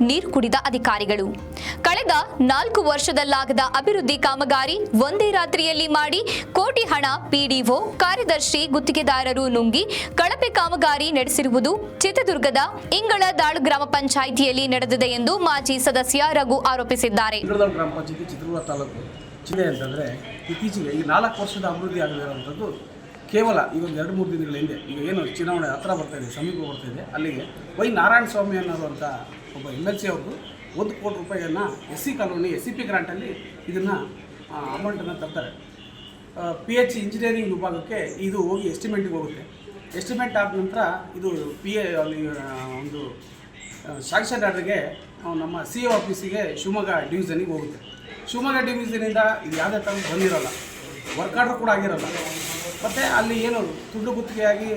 ನೀರು ಕುಡಿದ ಅಧಿಕಾರಿಗಳು. ಕಳೆದ ನಾಲ್ಕು ವರ್ಷದಲ್ಲಾಗದ ಅಭಿವೃದ್ಧಿ ಕಾಮಗಾರಿ ಒಂದೇ ರಾತ್ರಿಯಲ್ಲಿ ಮಾಡಿ ಕೋಟಿ ಹಣ ಪಿಡಿಒ ಕಾರ್ಯದರ್ಶಿ ಗುತ್ತಿಗೆದಾರರು ನುಂಗಿ ಕಳಪೆ ಕಾಮಗಾರಿ ನಡೆಸಿರುವುದು ಚಿತ್ರದುರ್ಗದ ಇಂಗಳದಾಳು ಗ್ರಾಮ ಪಂಚಾಯಿತಿಯಲ್ಲಿ ನಡೆದಿದೆ ಎಂದು ಮಾಜಿ ಸದಸ್ಯ ರಘು ಆರೋಪಿಸಿದ್ದಾರೆ. ಇತ್ತೀಚೆಗೆ ಈ ನಾಲ್ಕು ವರ್ಷದ ಅಭಿವೃದ್ಧಿ ಆಗದಿರುವಂಥದ್ದು ಕೇವಲ ಈ ಒಂದು ಎರಡು ಮೂರು ದಿನಗಳ ಹಿಂದೆ, ಈಗ ಏನು ಚುನಾವಣೆ ಹತ್ರ ಬರ್ತಾ ಇದೆ, ಸಮೀಪ ಬರ್ತಾ ಇದೆ, ಅಲ್ಲಿಗೆ ವೈ ನಾರಾಯಣ ಸ್ವಾಮಿ ಅನ್ನೋರುವಂಥ ಒಬ್ಬ ಎಂ ಎಲ್ ಸಿ ಅವ್ರದ್ದು ಒಂದು ಕೋಟಿ ರೂಪಾಯಿಯನ್ನು S C colony, S C P ಗ್ರಾಂಟಲ್ಲಿ ಇದನ್ನು ಅಮೌಂಟನ್ನು ತರ್ತಾರೆ. ಪಿ ಎಚ್ ಇಂಜಿನಿಯರಿಂಗ್ ವಿಭಾಗಕ್ಕೆ ಇದು ಹೋಗಿ ಎಸ್ಟಿಮೇಟಿಗೆ ಹೋಗುತ್ತೆ. ಎಸ್ಟಿಮೇಟ್ ಆದ ನಂತರ ಇದು ಪಿ ಎ ಅಲ್ಲಿ ಒಂದು ಶಾಂಕ್ಷನ್ ಆರ್ಡ್ರಿಗೆ ನಮ್ಮ ಸಿ ಎ ಆಫೀಸಿಗೆ ಶಿವಮೊಗ್ಗ ಡಿವಿಷನಿಗೆ ಹೋಗುತ್ತೆ. ಶಿವಮೊಗ್ಗ ಡಿವಿಷನಿಂದ ಇದು ಯಾವುದೇ ಥರ ಬಂದಿರಲ್ಲ. ವರ್ಕ್ ಕೂಡ ಆಗಿರಲ್ಲ. ಮತ್ತು ಅಲ್ಲಿ ಏನು ತುಂಡು ಗುತ್ತಿಗೆಯಾಗಿ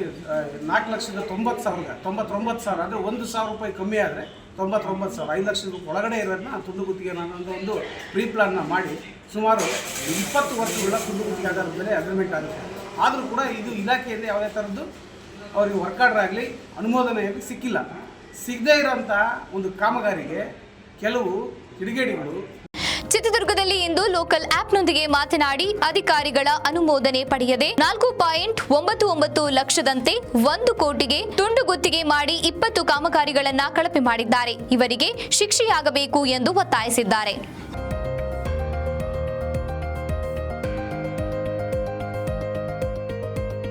ನಾಲ್ಕು ಲಕ್ಷದ ತೊಂಬತ್ತು ಸಾವಿರ, ತೊಂಬತ್ತೊಂಬತ್ತು ಸಾವಿರ, ಅಂದರೆ ಒಂದು ಸಾವಿರ ರೂಪಾಯಿ ಕಮ್ಮಿ ಆದರೆ ತೊಂಬತ್ತೊಂಬತ್ತು ಸಾವಿರ, ಐದು ಲಕ್ಷದ ಒಳಗಡೆ ಇರೋದನ್ನ ತುಂಡು ಗುತ್ತಿಗೆ ನಾನು ಒಂದು ಪ್ರೀ ಪ್ಲಾನ್ನ ಮಾಡಿ ಸುಮಾರು ಇಪ್ಪತ್ತು ವರ್ಷಗಳ ತುಂಡು ಗುತ್ತಿಗೆ ಆಧಾರದ ಮೇಲೆ ಅಗ್ರಿಮೆಂಟ್ ಆಗುತ್ತೆ. ಆದರೂ ಕೂಡ ಇದು ಇಲಾಖೆಯಲ್ಲಿ ಯಾವುದೇ ಥರದ್ದು ಅವರಿಗೆ ಆಗಲಿ, ಅನುಮೋದನೆ ಆಗಲಿ ಸಿಕ್ಕಿಲ್ಲ. ಸಿಗದೇ ಇರೋಂಥ ಒಂದು ಕಾಮಗಾರಿಗೆ ಕೆಲವು ಕಿಡಿಗೇಡಿಗಳು ಲೋಕಲ್ ಆಪ್ನೊಂದಿಗೆ ಮಾತನಾಡಿ ಅಧಿಕಾರಿಗಳ ಅನುಮೋದನೆ ಪಡೆಯದೆ ನಾಲ್ಕು ಪಾಯಿಂಟ್ ಒಂಬತ್ತು ಒಂಬತ್ತು ಲಕ್ಷದಂತೆ ಒಂದು ಕೋಟಿಗೆ ತುಂಡು ಗುತ್ತಿಗೆ ಮಾಡಿ ಇಪ್ಪತ್ತು ಕಾಮಗಾರಿಗಳನ್ನ ಕಳಪೆ ಮಾಡಿದ್ದಾರೆ. ಇವರಿಗೆ ಶಿಕ್ಷೆಯಾಗಬೇಕು ಎಂದು ಒತ್ತಾಯಿಸಿದ್ದಾರೆ.